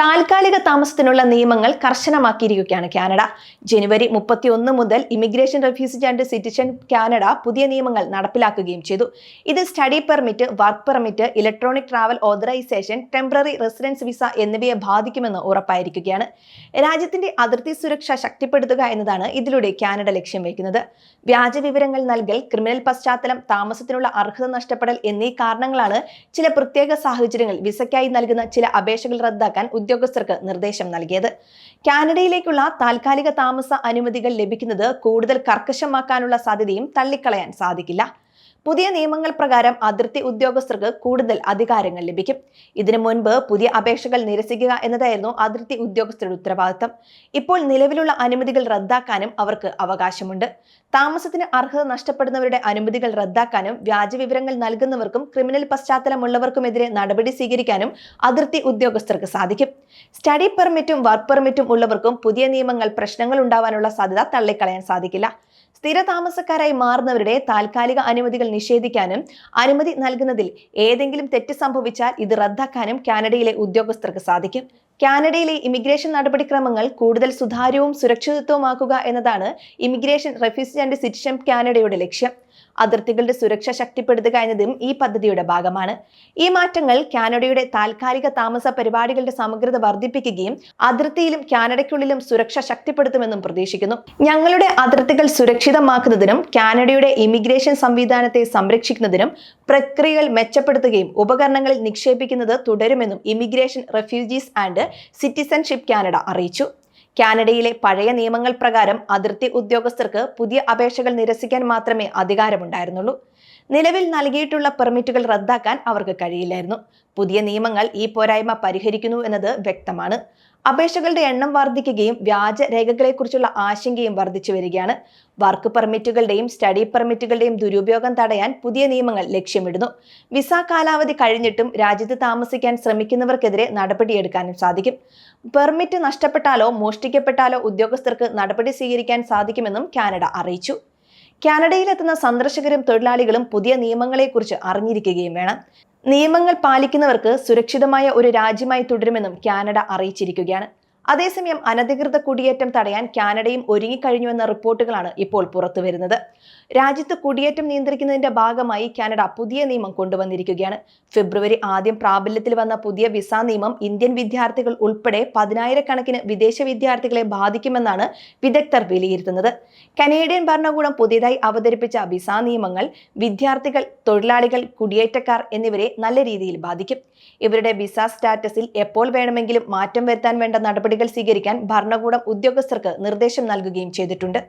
താൽക്കാലിക താമസത്തിനുള്ള നിയമങ്ങൾ കർശനമാക്കിയിരിക്കുകയാണ് കാനഡ. ജനുവരി മുപ്പത്തിയൊന്ന് മുതൽ immigration refugees and citizen Canada പുതിയ നിയമങ്ങൾ നടപ്പിലാക്കുകയും ചെയ്തു. ഇത് study permit work permit electronic travel authorisation temporary residence visa എന്നിവയെ ബാധിക്കുമെന്ന് ഉറപ്പായിരിക്കുകയാണ്. രാജ്യത്തിന്റെ അതിർത്തി സുരക്ഷ ശക്തിപ്പെടുത്തുക എന്നതാണ് ഇതിലൂടെ കാനഡ ലക്ഷ്യം വയ്ക്കുന്നത്. വ്യാജ വിവരങ്ങൾ നൽകൽ ക്രിമിനൽ പശ്ചാത്തലം താമസത്തിനുള്ള അർഹത നഷ്ടപ്പെടൽ എന്നീ കാരണങ്ങളാണ് ചില പ്രത്യേക സാഹചര്യങ്ങൾ വിസയ്ക്കായി നൽകുന്ന ചില അപേക്ഷകൾ റദ്ദാക്കാൻ ഉദ്യോഗസ്ഥർക്ക് നിർദ്ദേശം നൽകിയത്. കാനഡയിലേക്കുള്ള താൽക്കാലിക താമസ അനുമതികൾ ലഭിക്കുന്നത് കൂടുതൽ കർക്കശമാക്കാനുള്ള സാധ്യതയും തള്ളിക്കളയാൻ സാധിക്കില്ല. പുതിയ നിയമങ്ങൾ പ്രകാരം അതിർത്തി ഉദ്യോഗസ്ഥർക്ക് കൂടുതൽ അധികാരങ്ങൾ ലഭിക്കും. ഇതിനു മുൻപ് പുതിയ അപേക്ഷകൾ നിരസിക്കുക എന്നതായിരുന്നു അതിർത്തി ഉദ്യോഗസ്ഥരുടെ ഉത്തരവാദിത്തം. ഇപ്പോൾ നിലവിലുള്ള അനുമതികൾ റദ്ദാക്കാനും അവർക്ക് അവകാശമുണ്ട്. താമസത്തിന് അർഹത നഷ്ടപ്പെടുന്നവരുടെ അനുമതികൾ റദ്ദാക്കാനും വ്യാജ വിവരങ്ങൾ നൽകുന്നവർക്കും ക്രിമിനൽ പശ്ചാത്തലമുള്ളവർക്കുമെതിരെ നടപടി സ്വീകരിക്കാനും അതിർത്തി ഉദ്യോഗസ്ഥർക്ക് സാധിക്കും. സ്റ്റഡി പെർമിറ്റും വർക്ക് പെർമിറ്റും ഉള്ളവർക്കും പുതിയ നിയമങ്ങൾ പ്രശ്നങ്ങൾ ഉണ്ടാവാനുള്ള സാധ്യത തള്ളിക്കളയാൻ സാധിക്കില്ല. സ്ഥിര താമസക്കാരായി മാറുന്നവരുടെ താൽക്കാലിക അനുമതികൾ നിഷേധിക്കാനും അനുമതി നൽകുന്നതിൽ ഏതെങ്കിലും തെറ്റ് സംഭവിച്ചാൽ ഇത് റദ്ദാക്കാനും കാനഡയിലെ ഉദ്യോഗസ്ഥർക്ക് സാധിക്കും. കാനഡയിലെ ഇമിഗ്രേഷൻ നടപടിക്രമങ്ങൾ കൂടുതൽ സുതാര്യവും സുരക്ഷിതത്വമാക്കുക എന്നതാണ് ഇമിഗ്രേഷൻ റെഫ്യൂജി ആൻഡ് സിറ്റിസൺ കാനഡയുടെ ലക്ഷ്യം. അതിർത്തികളുടെ സുരക്ഷ ശക്തിപ്പെടുത്തുക എന്നതും ഈ പദ്ധതിയുടെ ഭാഗമാണ്. ഈ മാറ്റങ്ങൾ കാനഡയുടെ താൽക്കാലിക താമസ പരിപാടികളുടെ സമഗ്രത വർദ്ധിപ്പിക്കുകയും അതിർത്തിയിലും കാനഡയ്ക്കുള്ളിലും സുരക്ഷ ശക്തിപ്പെടുത്തുമെന്നും പ്രതീക്ഷിക്കുന്നു. ഞങ്ങളുടെ അതിർത്തികൾ സുരക്ഷിതമാക്കുന്നതിനും കാനഡയുടെ ഇമിഗ്രേഷൻ സംവിധാനത്തെ സംരക്ഷിക്കുന്നതിനും പ്രക്രിയകൾ മെച്ചപ്പെടുത്തുകയും ഉപകരണങ്ങളിൽ നിക്ഷേപിക്കുന്നത് തുടരുമെന്നും immigration refugees and citizenship Canada അറിയിച്ചു. കാനഡയിലെ പഴയ നിയമങ്ങൾ പ്രകാരം അതിർത്തി ഉദ്യോഗസ്ഥർക്ക് പുതിയ അപേക്ഷകൾ നിരസിക്കാൻ മാത്രമേ അധികാരമുണ്ടായിരുന്നുള്ളൂ. നിലവിൽ നൽകിയിട്ടുള്ള പെർമിറ്റുകൾ റദ്ദാക്കാൻ അവർക്ക് കഴിയില്ലായിരുന്നു. പുതിയ നിയമങ്ങൾ ഈ പോരായ്മ പരിഹരിക്കുന്നു എന്നത് വ്യക്തമാണ്. അപേക്ഷകളുടെ എണ്ണം വർദ്ധിക്കുകയും വ്യാജ രേഖകളെക്കുറിച്ചുള്ള ആശങ്കയും വർദ്ധിച്ചു വരികയാണ്. വർക്ക് പെർമിറ്റുകളുടെയും സ്റ്റഡി പെർമിറ്റുകളുടെയും ദുരുപയോഗം തടയാൻ പുതിയ നിയമങ്ങൾ ലക്ഷ്യമിടുന്നു. വിസ കാലാവധി കഴിഞ്ഞിട്ടും രാജ്യത്ത് താമസിക്കാൻ ശ്രമിക്കുന്നവർക്കെതിരെ നടപടിയെടുക്കാനും സാധിക്കും. പെർമിറ്റ് നഷ്ടപ്പെട്ടാലോ മോഷ്ടിക്കപ്പെട്ടാലോ ഉദ്യോഗസ്ഥർക്ക് നടപടി സ്വീകരിക്കാൻ സാധിക്കുമെന്നും കാനഡ അറിയിച്ചു. കാനഡയിലെത്തുന്ന സന്ദർശകരും തൊഴിലാളികളും പുതിയ നിയമങ്ങളെക്കുറിച്ച് അറിഞ്ഞിരിക്കുകയും വേണം. നിയമങ്ങൾ പാലിക്കുന്നവർക്ക് സുരക്ഷിതമായ ഒരു രാജ്യമായി തുടരുമെന്നും കാനഡ അറിയിച്ചിരിക്കുകയാണ്. അതേസമയം അനധികൃത കുടിയേറ്റം തടയാൻ കാനഡയും ഒരുങ്ങിക്കഴിഞ്ഞുവെന്ന റിപ്പോർട്ടുകളാണ് ഇപ്പോൾ പുറത്തുവരുന്നത് രാജ്യത്ത് കുടിയേറ്റം നിയന്ത്രിക്കുന്നതിന്റെ ഭാഗമായി കാനഡ പുതിയ നിയമം കൊണ്ടുവന്നിരിക്കുകയാണ്. ഫെബ്രുവരി ആദ്യം പ്രാബല്യത്തിൽ വന്ന പുതിയ വിസ നിയമം ഇന്ത്യൻ വിദ്യാർത്ഥികൾ ഉൾപ്പെടെ പതിനായിരക്കണക്കിന് വിദേശ വിദ്യാർത്ഥികളെ ബാധിക്കുമെന്നാണ് വിദഗ്ധർ വിലയിരുത്തുന്നത്. കനേഡിയൻ ഭരണകൂടം പുതിയതായി അവതരിപ്പിച്ച വിസ നിയമങ്ങൾ വിദ്യാർത്ഥികൾ തൊഴിലാളികൾ കുടിയേറ്റക്കാർ എന്നിവരെ നല്ല രീതിയിൽ ബാധിക്കും. ഇവരുടെ വിസ സ്റ്റാറ്റസിൽ എപ്പോൾ വേണമെങ്കിലും മാറ്റം വരുത്താൻ വേണ്ട നടപടികൾ സ്വീകരിക്കാൻ ഭരണകൂടം ഉദ്യോഗസ്ഥർക്ക് നിർദ്ദേശം നൽകുകയും ചെയ്തിട്ടുണ്ട്.